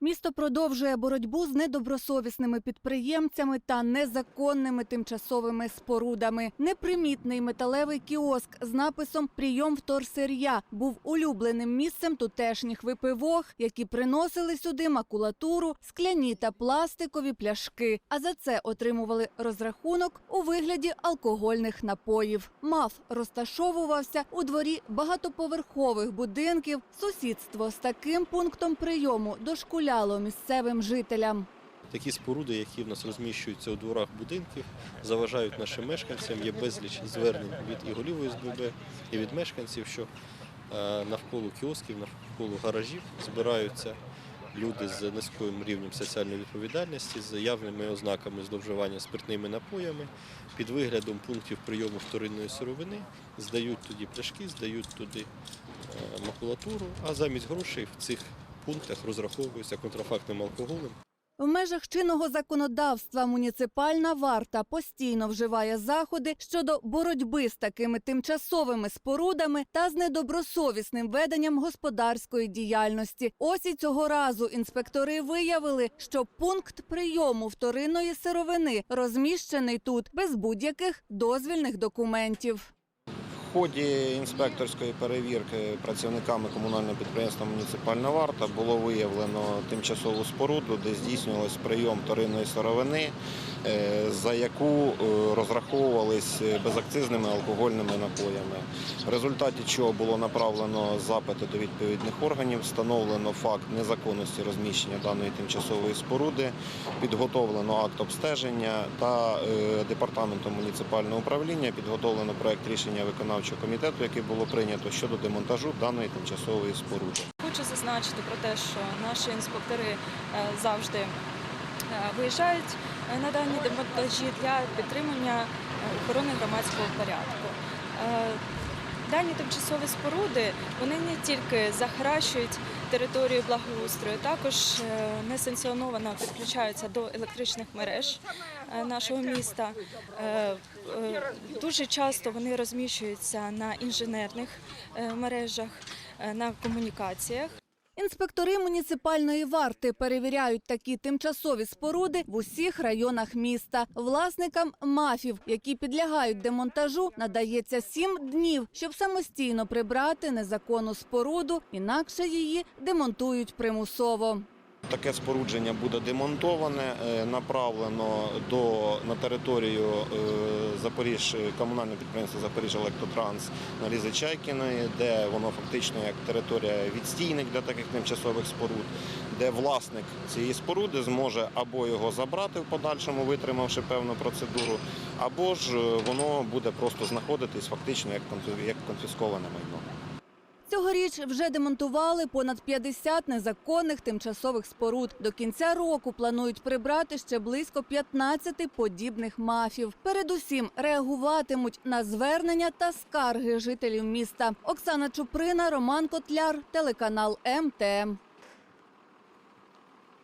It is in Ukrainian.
Місто продовжує боротьбу з недобросовісними підприємцями та незаконними тимчасовими спорудами. Непримітний металевий кіоск з написом Прийом вторсир'я був улюбленим місцем тутешніх випивох, які приносили сюди макулатуру, скляні та пластикові пляшки. А за це отримували розрахунок у вигляді алкогольних напоїв. МАФ розташовувався у дворі багатоповерхових будинків. Сусідство з таким пунктом прийому дошкуляло місцевим жителям. Такі споруди, які в нас розміщуються у дворах будинків, заважають нашим мешканцям. Є безліч звернень від і голів ОСББ, і від мешканців, що е, навколо кіосків, навколо гаражів збираються люди з низьким рівнем соціальної відповідальності, з явними ознаками зловживання спиртними напоями, під виглядом пунктів прийому вторинної сировини, здають туди пляшки, здають туди е, макулатуру, а замість грошей в цих пунктах розраховуються контрафактним алкоголем. В межах чинного законодавства муніципальна варта постійно вживає заходи щодо боротьби з такими тимчасовими спорудами та з недобросовісним веденням господарської діяльності. Ось і цього разу інспектори виявили, що пункт прийому вторинної сировини розміщений тут без будь-яких дозвільних документів. Ході інспекторської перевірки працівниками комунального підприємства Муніципальна варта було виявлено тимчасову споруду, де здійснювався прийом вторинної сировини, е, за яку е, розраховувались безакцизними алкогольними напоями. В результаті чого було направлено запити до відповідних органів, встановлено факт незаконності розміщення даної тимчасової споруди, підготовлено акт обстеження та е, департаментом муніципального управління підготовлено проект рішення виконавчого комітету, яке було прийнято щодо демонтажу даної тимчасової споруди. Хочу зазначити про те, що наші інспектори е, завжди е, виїжджають е, на дані демонтажі для підтримання охорони громадського порядку. Дані тимчасові споруди вони не тільки захаращують територію благоустрою, також е, несанкціоновано підключаються до електричних мереж е, нашого міста. Е, Дуже часто вони розміщуються на інженерних мережах, на комунікаціях. Інспектори муніципальної варти перевіряють такі тимчасові споруди в усіх районах міста. Власникам мафів, які підлягають демонтажу, надається сім днів, щоб самостійно прибрати незаконну споруду, інакше її демонтують примусово. Таке спорудження буде демонтоване, е, направлено до на територію е, Запоріж комунального підприємства Запоріж Електротранс на Лізи Чайкіної, де воно фактично як територія відстійник для таких тимчасових споруд, де власник цієї споруди зможе або його забрати в подальшому, витримавши певну процедуру, або ж е, воно буде просто знаходитись фактично як конфісковане майно. Цьогоріч вже демонтували понад 50 незаконних тимчасових споруд. До кінця року планують прибрати ще близько 15 подібних мафів. Передусім реагуватимуть на звернення та скарги жителів міста. Оксана Чуприна, Роман Котляр, телеканал МТМ.